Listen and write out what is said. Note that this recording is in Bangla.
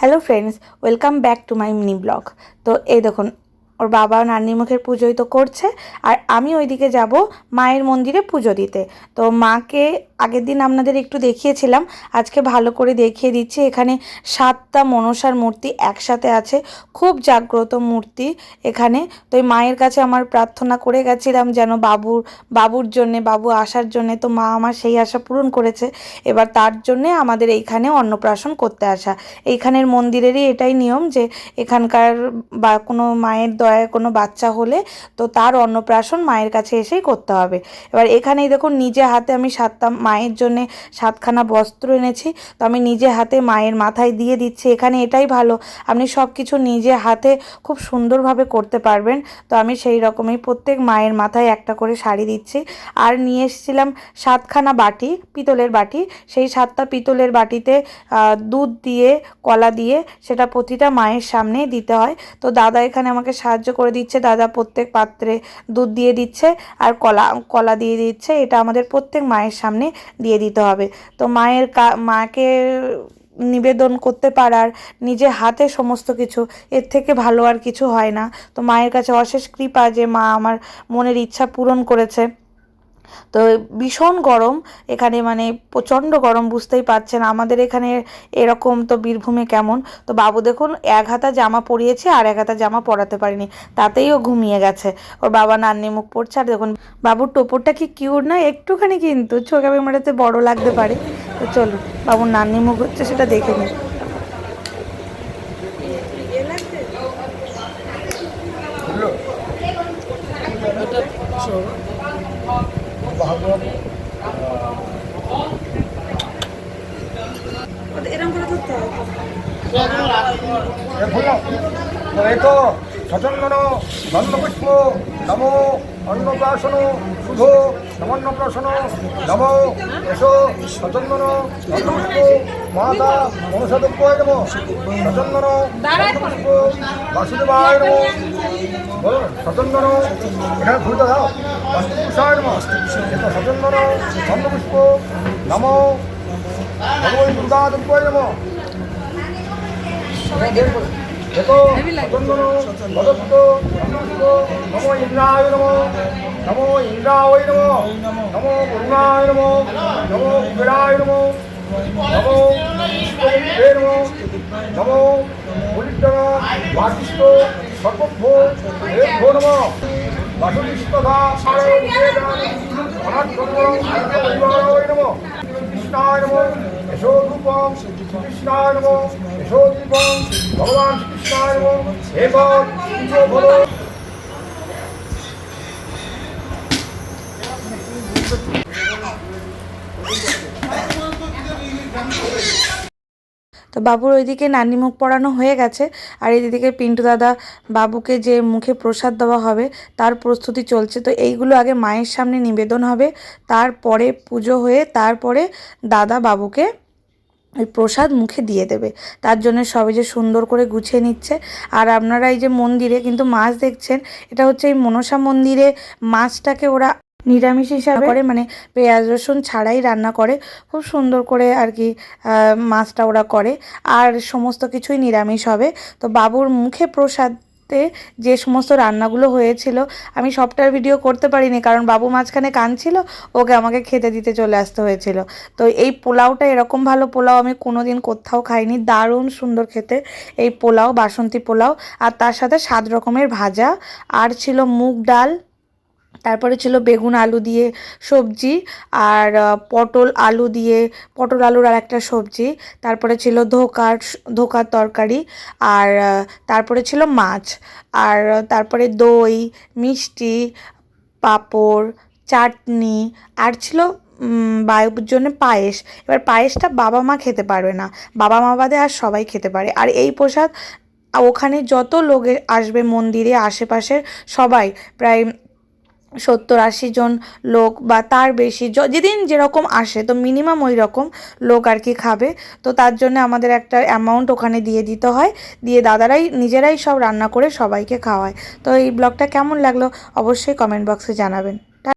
Hello friends welcome back to my mini blog তো এই দেখুন ওর বাবা নান্নি মুখের পুজোই তো করছে, আর আমি ওইদিকে যাব মায়ের মন্দিরে পুজো দিতে। তো মাকে আগের দিন আপনাদের একটু দেখিয়েছিলাম, আজকে ভালো করে দেখিয়ে দিচ্ছি। এখানে সাতটা মনসার মূর্তি একসাথে আছে, খুব জাগ্রত মূর্তি এখানে। তো এই মায়ের কাছে আমার প্রার্থনা করে গেছিলাম যেন বাবুর বাবুর জন্যে, বাবু আসার জন্যে, তো মা আমার সেই আশা পূরণ করেছে। এবার তার জন্যে আমাদের এইখানে অন্নপ্রাশন করতে আসা। এইখানের মন্দিরেরই এটাই নিয়ম যে এখানকার বা কোনো মায়ের দয়ায় কোনো বাচ্চা হলে তো তার অন্নপ্রাশন মায়ের কাছে এসেই করতে হবে। এবার এখানেই দেখুন, নিজে হাতে আমি সাতটা, মায়ের জন্যে সাতখানা বস্ত্র এনেছি। তো আমি নিজে হাতে মায়ের মাথায় দিয়ে দিচ্ছি। এখানে এটাই ভালো, আপনি সব কিছু নিজে হাতে খুব সুন্দরভাবে করতে পারবেন। তো আমি সেই রকমই প্রত্যেক মায়ের মাথায় একটা করে শাড়ি দিচ্ছি। আর নিয়ে এসেছিলাম সাতখানা বাটি, পিতলের বাটি। সেই সাতটা পিতলের বাটিতে দুধ দিয়ে, কলা দিয়ে সেটা প্রতিটা মায়ের সামনে দিতে হয়। তো দাদা এখানে আমাকে সাহায্য করে দিচ্ছে, দাদা প্রত্যেক পাত্রে দুধ দিয়ে দিচ্ছে আর কলা কলা দিয়ে দিচ্ছে, এটা আমাদের প্রত্যেক মায়ের সামনে দিয়ে দিতে হবে। তো মায়ের কা- মাকে নিবেদন করতে পারার নিজে হাতে সমস্ত কিছু, এর থেকে ভালো আর কিছু হয় না। তো মায়ের কাছে অশেষ কৃপা যে মা আমার মনের ইচ্ছা পূরণ করেছে। তো ভীষণ গরম। এখানে মানে প্রচণ্ড গরম, বুঝতেই পারছেন। আমাদের এখানে এরকম তো বীরভূমে কেমন? তো বাবু দেখুন, এক হাতা জামা পরিয়েছে আর এক হাতা জামা পরাতে পারিনি। তাতেই ও ঘুমিয়ে গেছে। ওর বাবা নান্নি মুখ পড়ছে। আর দেখুন, বাবুর টোপরটা কি কিউর না? একটুখানি কিন্তু চোখে ক্যামেরাতে বড় লাগতে পারে। তো চলুন, বাবুর নান্নি মুখ হচ্ছে, সেটা দেখে নিন তো সচন্দন নন্দপুষ্প, নম অন্নপ্রাশন শুভ নমন্নপ্রাশন, নম এসো সচন্দন নন্দপুষ্প, মাতা বাসুদেবায় নম। বলো, সচন্দন এখানে ফুলটা দাও বাস্তুপুষায় নম এত সচন্দন নন্দপুষ্প নম ভগবতী নম সচন্দন ভদত্ত নমস্ত নম ইন্দ্রায় নম নম ইন্দ্রায় নম নম করুণায় নম নম কুবেরায় নম নম নম নম বাসিষ্ঠ সর্বভ্য নম নম কৃষ্ণায় নম যশো রূপম কৃষ্ণায় নম যশো দীপম ভগবান কৃষ্ণায় নম এবার পুজো বলো তো বাবুর ওইদিকে নানি মুখ পড়ানো হয়ে গেছে, আর এইদিকে পিন্টু দাদা বাবুকে যে মুখে প্রসাদ দেওয়া হবে, তার প্রস্তুতি চলছে। তো এইগুলো আগে মায়ের সামনে নিবেদন হবে, তারপরে পুজো হয়ে তারপরে দাদা বাবুকে ওই প্রসাদ মুখে দিয়ে দেবে। তার জন্য সবাই যে সুন্দর করে গুছিয়ে নিচ্ছে। আর আপনারা এই যে মন্দিরে কিন্তু মাছ দেখছেন, এটা হচ্ছে এই মনসা মন্দিরে মাছটাকে ওরা নিরামিষ হিসাবে করে মানে পেঁয়াজ, রসুন ছাড়াই রান্না করে। খুব সুন্দর করে আর কি মাছটা ওরা করে। আর সমস্ত কিছুই নিরামিষ হবে। তো বাবুর মুখে প্রসাদ যে সমস্ত রান্নাগুলো হয়েছিল, আমি সবটার ভিডিও করতে পারিনি, কারণ বাবু মাঝখানে কাঁদছিল, ওকে আমাকে খেতে দিতে চলে আসতে হয়েছিল। তো এই পোলাওটা এরকম ভালো পোলাও আমি কোনোদিন কোথাও খাইনি। দারুণ সুন্দর খেতে এই পোলাও, বাসন্তী পোলাও। আর তার সাথে সাত রকমের ভাজা। আর ছিল মুগ ডাল। তারপরে ছিল বেগুন আলু দিয়ে সবজি আর পটল আলু দিয়ে, পটল আলুর আর একটা সবজি, তারপরে ছিল ধোকার ধোকার তরকারি আর তারপরে ছিল মাছ আর তারপরে দই, মিষ্টি, পাঁপড়, চাটনি আর ছিল বায়ুর জন্য পায়েস। এবার পায়েসটা বাবা মা খেতে পারবে না। বাবা মা বাদে আর সবাই খেতে পারে। আর এই প্রসাদ, ওখানে যত লোক আসবে মন্দিরে, আশেপাশের সবাই, প্রায় সত্তর আশি জন লোক বা তার বেশি যেদিন যেরকম আসে, তো মিনিমাম ওই রকম লোক আর কি খাবে। তো তার জন্য আমাদের একটা অ্যামাউন্ট ওখানে দিয়ে দিতে হয়। দিয়ে দাদারাই, নিজেরাই সব রান্না করে সবাইকে খাওয়ায়। তো এই ব্লগটা কেমন লাগল অবশ্যই কমেন্ট বক্সে জানাবেন।